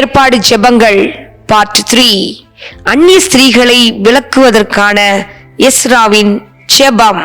ஏற்பாடு ஜெபங்கள் part three அந்நிய ஸ்திரீகளை விளக்குவதற்கான எஸ்ராவின் ஜெபம்.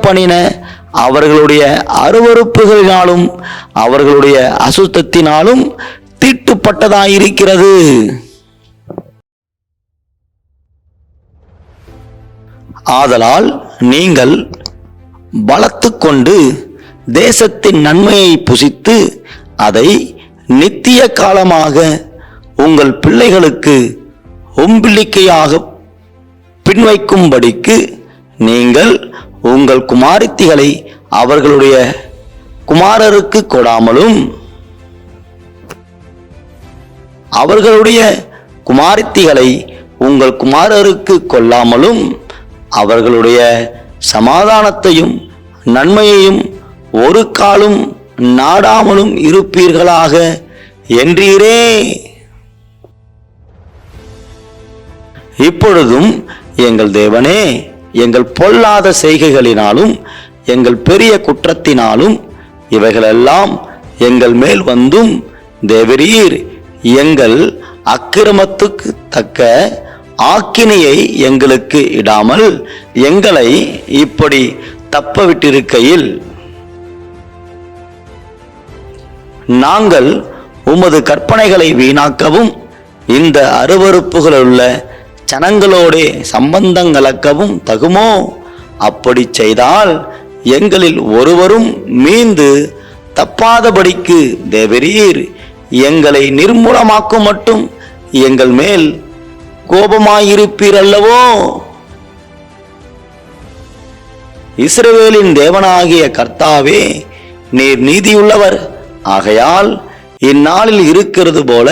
பண்ணின அவர்களுடைய அருவருப்புகளினாலும் அவர்களுடைய அசுத்தத்தினாலும் தீட்டுப்பட்டதாயிருக்கிறது. ஆதலால் நீங்கள் பலத்து கொண்டு தேசத்தின் நன்மையை புசித்து அதை நித்திய காலமாக உங்கள் பிள்ளைகளுக்கு ஒம்பிளிக்கையாக பின்வைக்கும்படிக்கு நீங்கள் உங்கள் குமாரத்திகளை அவர்களுடைய குமாரருக்கு கொடாமலும் அவர்களுடைய குமாரத்திகளை உங்கள் குமாரருக்கு கொல்லாமலும் அவர்களுடைய சமாதானத்தையும் நன்மையையும் ஒரு காலும் நாடாமலும் இருப்பீர்களாக என்றீரே. இப்பொழுதும் எங்கள் தேவனே எங்கள் பொல்லாத செய்கைகளினாலும் எங்கள் பெரிய குற்றத்தினாலும் இவைகளெல்லாம் எங்கள் மேல் வந்தும் தேவரீர் எங்கள் அக்கிரமத்துக்கு தக்க ஆக்கினையை எங்களுக்கு இடாமல் எங்களை இப்படி தப்ப விட்டிருக்கையில் நாங்கள் உமது கற்பனைகளை வீணாக்கவும் இந்த அருவருப்புகளுள்ள ஜனங்களோடே சம்பந்தங்கலக்கவும் தகுமோ? அப்படி செய்தால் எங்களில் ஒருவரும் மீந்து தப்பாதபடிக்கு தேவரீர். எங்களை நிர்மூலமாக்கும் மட்டும் எங்கள் மேல் கோபமாயிருப்பீர் அல்லவோ இஸ்ரவேலின் தேவனாகிய கர்த்தாவே நீர் நீதியுள்ளவர். ஆகையால் இந்நாளில் இருக்கிறது போல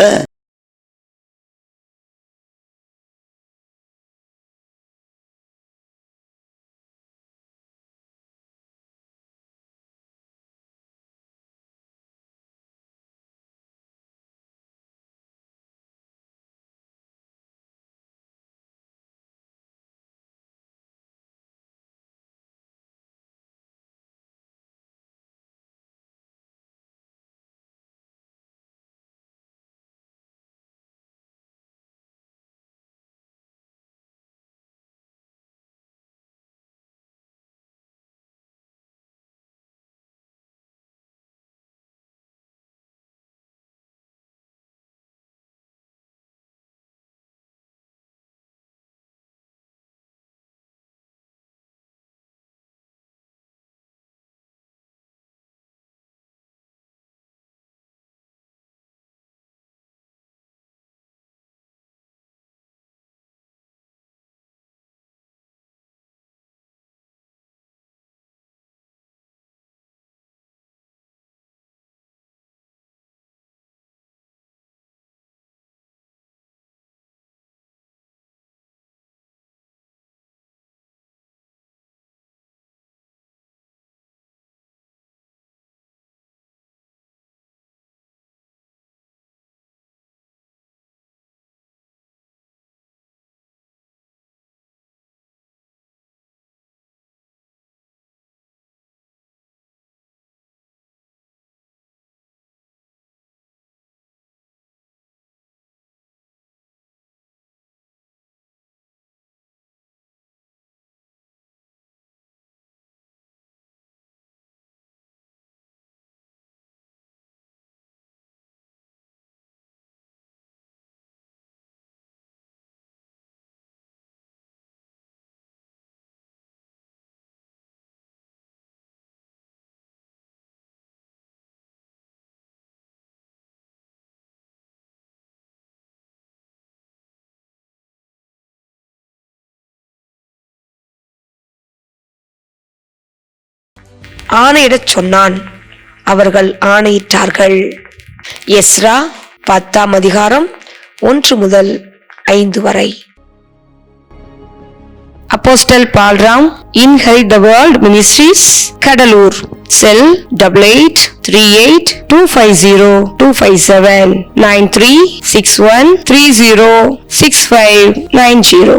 ஆணையிடச் சொன்னான். அவர்கள் ஆணையிட்டார்கள். எஸ்ரா பத்தாம் அதிகாரம் ஒன்று முதல் ஐந்து வரை. Apostle Paulram inherit the world ministries Cuddalore cell double eight three eight two five zero two five seven nine three six one three zero six five nine zero